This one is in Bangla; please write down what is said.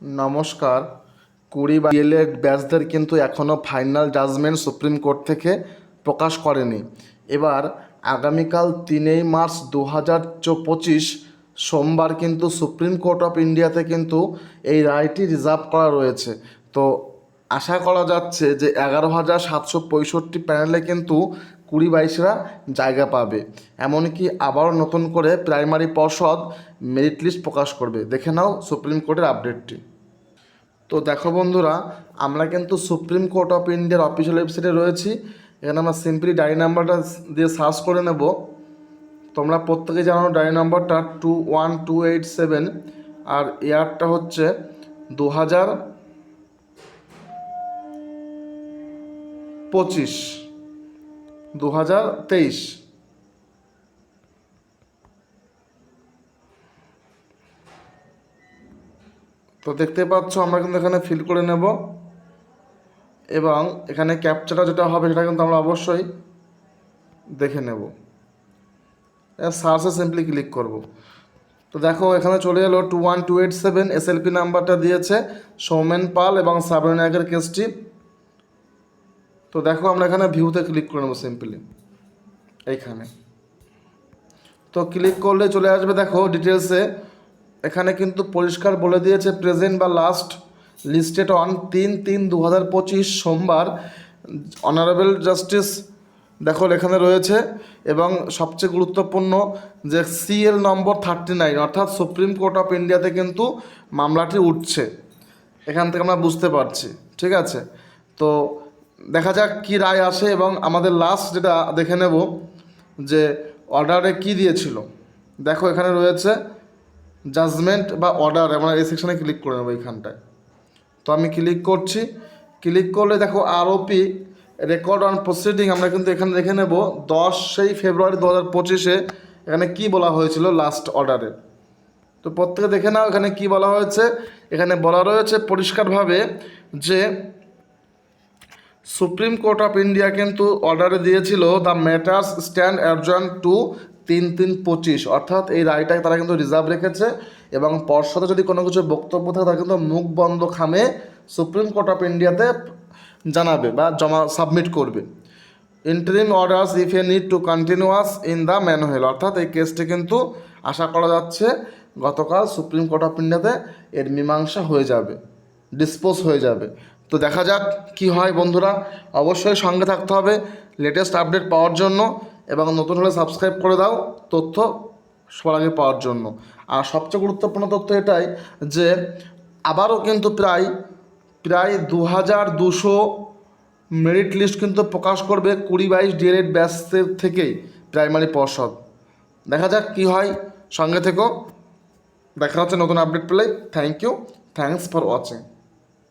নমস্কার। কুড়ি বা ডিএলএড ব্যাচদের কিন্তু এখনও ফাইনাল জাজমেন্ট সুপ্রিম কোর্ট থেকে প্রকাশ করেনি। এবার আগামীকাল তিনই মার্চ দু হাজার পঁচিশ সোমবার কিন্তু সুপ্রিম কোর্ট অফ ইন্ডিয়াতে কিন্তু এই রায়টি রিজার্ভ করা রয়েছে। তো আশা করা যাচ্ছে যে এগারো হাজার সাতশো পঁয়ষট্টি প্যানেলে কিন্তু কুড়ি বাইশরা জায়গা পাবে। এমনকি আবারও নতুন করে প্রাইমারি পর্ষদ মেরিট লিস্ট প্রকাশ করবে। দেখে নাও সুপ্রিম কোর্টের আপডেটটি তো দেখো বন্ধুরা, আমরা কিন্তু সুপ্রিম কোর্ট অফ ইন্ডিয়ার অফিসিয়াল ওয়েবসাইটে রয়েছি। এখানে আমরা সিম্পলি ডায়রি নাম্বারটা দিয়ে সার্চ করে নেব। তোমরা প্রত্যেকে জানো ডায়রি নাম্বারটা two one two eight seven আর ইয়ারটা হচ্ছে দু হাজার পঁচিশ। দু হাজার তেইশ। তো দেখতে পাচ্ছ, আমরা কিন্তু এখানে ফিল করে নেব। এবং এখানে ক্যাপচারটা যেটা হবে, সেটা কিন্তু আমরা অবশ্যই দেখে নেব। সার্চে সিম্পলি ক্লিক করব। তো দেখো, এখানে চলে এলো two one two eight seven SLP নাম্বারটা দিয়েছে সৌমেন পাল এবং সাবরিন নায়কের কেসটি তো দেখো আমরা এখানে ভিউতে ক্লিক করে নেব সিম্পলি এইখানে। তো ক্লিক করলে চলে আসবে দেখো ডিটেলসে এখানে কিন্তু পরিষ্কার বলে দিয়েছে প্রেজেন্ট বা লাস্ট লিস্টেড অন তিন তিন দু হাজার পঁচিশ সোমবার। অনারেবল জাস্টিস দেখো এখানে রয়েছে। এবং সবচেয়ে গুরুত্বপূর্ণ যে সিএল নম্বর থার্টি নাইন অর্থাৎ সুপ্রিম কোর্ট অফ ইন্ডিয়াতে কিন্তু মামলাটি উঠছে। এখান থেকে আমরা বুঝতে পারছি, ঠিক আছে? তো দেখা যাক কি রায় আসে এবং আমাদের লাস্ট যেটা দেখে নেব যে অর্ডারে কি দিয়েছিল। দেখো এখানে রয়েছে জাজমেন্ট বা অর্ডার আমরা এই সেকশনে ক্লিক করে নেব এইখানটায়। তো আমি ক্লিক করছি। ক্লিক করলে দেখো আরওপি রেকর্ড অন প্রসিডিং আমরা কিন্তু এখানে দেখে নেব দশই ফেব্রুয়ারি দু হাজার পঁচিশে এখানে কী বলা হয়েছিল লাস্ট অর্ডারে তো প্রত্যেকে দেখে নাও এখানে কি বলা হয়েছে। এখানে বলা রয়েছে পরিষ্কারভাবে যে সুপ্রিম কোর্ট অফ ইন্ডিয়া কিন্তু অর্ডারে দিয়েছিল the matters stand adjourned to তিন তিন পঁচিশ। অর্থাৎ এই রায়টাকে তারা কিন্তু রিজার্ভ রেখেছে এবং পর্ষদে যদি কোনো কিছু বক্তব্য থাকে, তারা কিন্তু মুখ বন্ধ খামে সুপ্রিম কোর্ট অফ ইন্ডিয়াতে জানাবে বা জমা, সাবমিট করবে। Interim orders, if a need to continuous in the manual. অর্থাৎ এই কেসটি কিন্তু আশা করা যাচ্ছে গতকাল সুপ্রিম কোর্ট অফ ইন্ডিয়াতে এর মীমাংসা হয়ে যাবে, ডিসপোজ হয়ে যাবে। তো দেখা যাক কি হয় বন্ধুরা। অবশ্যই সঙ্গে থাকতে হবে লেটেস্ট আপডেট পাওয়ার জন্য এবং নতুন হলে সাবস্ক্রাইব করে দাও তথ্য সবার আগে পাওয়ার জন্য। আর সবচেয়ে গুরুত্বপূর্ণ তথ্য এটাই যে আবারও কিন্তু প্রায় প্রায় দু হাজার দুশো মেরিট লিস্ট কিন্তু প্রকাশ করবে কুড়ি বাইশ ডিএলএড ব্যাচের থেকেই প্রাইমারি পর্ষদ। দেখা যাক কি হয়। সঙ্গে থেকেও দেখা হচ্ছে নতুন আপডেট পেলে। Thank you thanks for watching